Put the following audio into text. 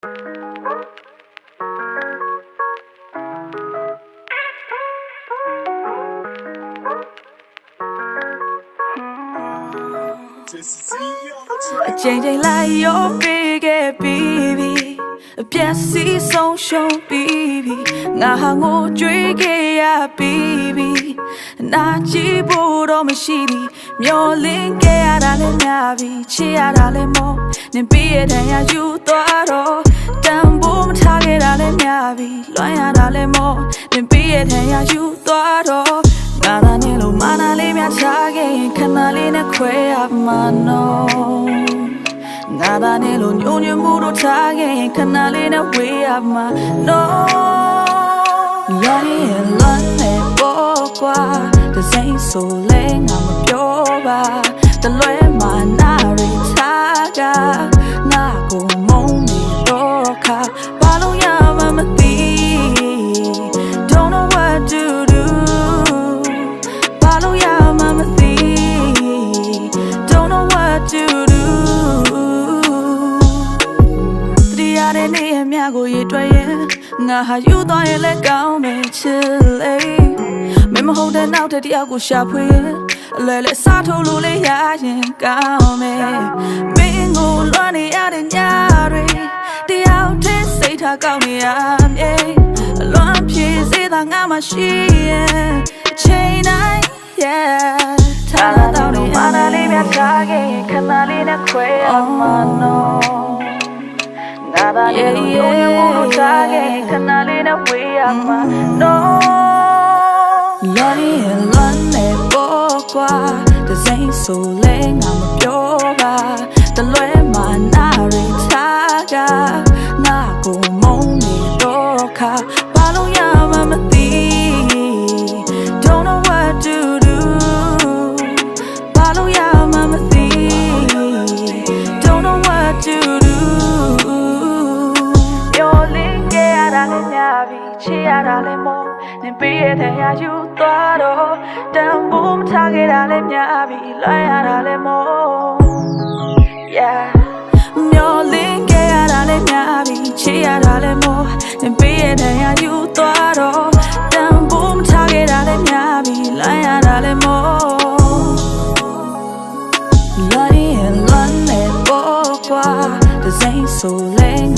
အချိန်ချိန်လိုက်ရောပေးခဲ့ပြီးပြီ အပြက်စီးဆုံးရှုံးပြီးပြီငါဟာငိုကြွေးခဲ့ရပြီးပြီနာကြည့်ဖို့တော့မရှိပြီမျောလင်းခဲ့ရတာလည်းများပြီချစ်ရတာလည်းမောနင်ပြည့်ရတဲ့ရယူသွားတော့တန်ဖို့မထားခဲ့တာလည်းများပြီလွမ်းရတာလည်းမောနင်ပြည့်ရတဲ့ရယူသွားတော့ငါသာနေလို့မာနာလေးများချခဲ့ရင်ခဏလေးနဲ့ခွဲရမှာနော် ငါသာနေလို့ညိုညွမှုတို့ထားခဲ့ရင်ခဏလေးနဲ့ဝေးရမှာနော်လွန်ရင်လွန်နေပေါ်ကွာတစိမ့်ဆိုလဲငါမပြောပါ တရားတဲ့နေအမြကိုရည်တွက်ရင်ငါဟာယူသွားရင်လည်းကောင်းမယ်ချစ်လေမင်းမဟုတ်တဲ့နောက်တဲ့တယောက်ကိုရှာဖွေရင်အလွယ်လဲစားထုတ်လို့လေရရင်ကောင်းမယ်မင်းကိုလွမ်းနေရတဲ့ညတွေတယောက်တည်းစိတ်ထားကောင်းနေရမြေအလွန်ဖြည့်စေတာငါမှရှိရင်အချိန်တိုင်း yeah ထားလာတော့နေမာနာလေးမြတ်ထားခဲ့ရင်ခဏလေးနဲ့ခွဲရမှာနော် ငါသာနေလို့ရုံရမှုလို့ထားခဲ့ရင်ခဏလေးနဲ့ဝေးရမှာနော်လော်လီလွန်နေပေါ်ကွာတစိမ့်ဆိုလဲငါမ ပြီချစ်ရတာလည်းမို့နင်ပေးရတဲ့ရာယူသွားတော့တန်ဖို့မထားခဲ့တာလည်းများပြီလွမ်းရတာလည်းမို့ yeah မျောလင်းခဲ့ရတာလည်းများပြီချစ်ရတာလည်းမို့နင်ပေးရတဲ့ရာယူသွားတော့တန်ဖို့မထားခဲ့တာလည်းများပြီလွမ်းရတာလည်းမို့ Lying lonely ပေါ်ကွာတစိမ့်ဆိုလဲငါမပြောပါတလွဲ